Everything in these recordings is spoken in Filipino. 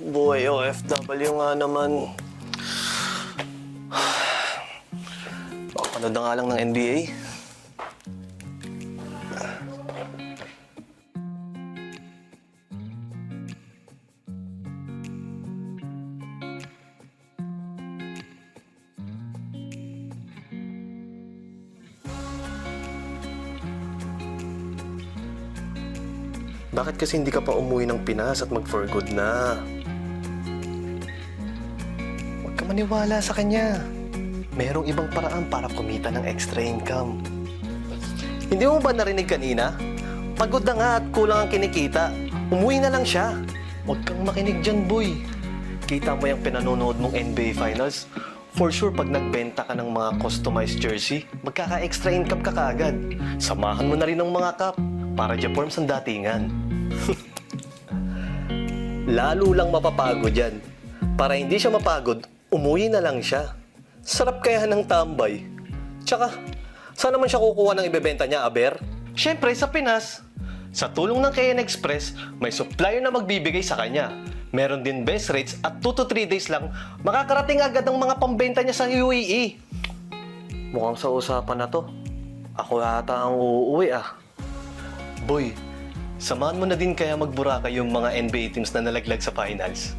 Buhay OFW nga naman. Papanood na nga lang ng NBA. Bakit kasi hindi ka pa umuwi ng Pinas at mag-for good na? Huwag ka maniwala sa kanya. Merong ibang paraan para kumita ng extra income. Hindi mo ba narinig kanina? Pagod na nga at kulang ang kinikita. Umuwi na lang siya. Huwag kang makinig dyan, boy. Kita mo yung pinanonood mong NBA Finals? For sure, pag nagbenta ka ng mga customized jersey, magkaka-extra income ka kaagad. Samahan mo na rin ng mga cup para Japorms ang datingan. Lalo lang mapapagod yan. Para hindi siya mapagod, umuwi na lang siya. Sarap kaya ng tambay. Tsaka, saan naman siya kukuha ng ibebenta niya, Aber? Siyempre, sa Pinas. Sa tulong ng KN Express, may supplier na magbibigay sa kanya. Meron din best rates at 2 to 3 days lang, makakarating agad ang mga pambenta niya sa UAE. Mukhang sa usapan na to, ako yata ang uuwi ah. Boy, samahan mo na din kaya magburaka yung mga NBA teams na nalaglag sa finals.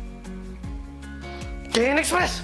KN Express!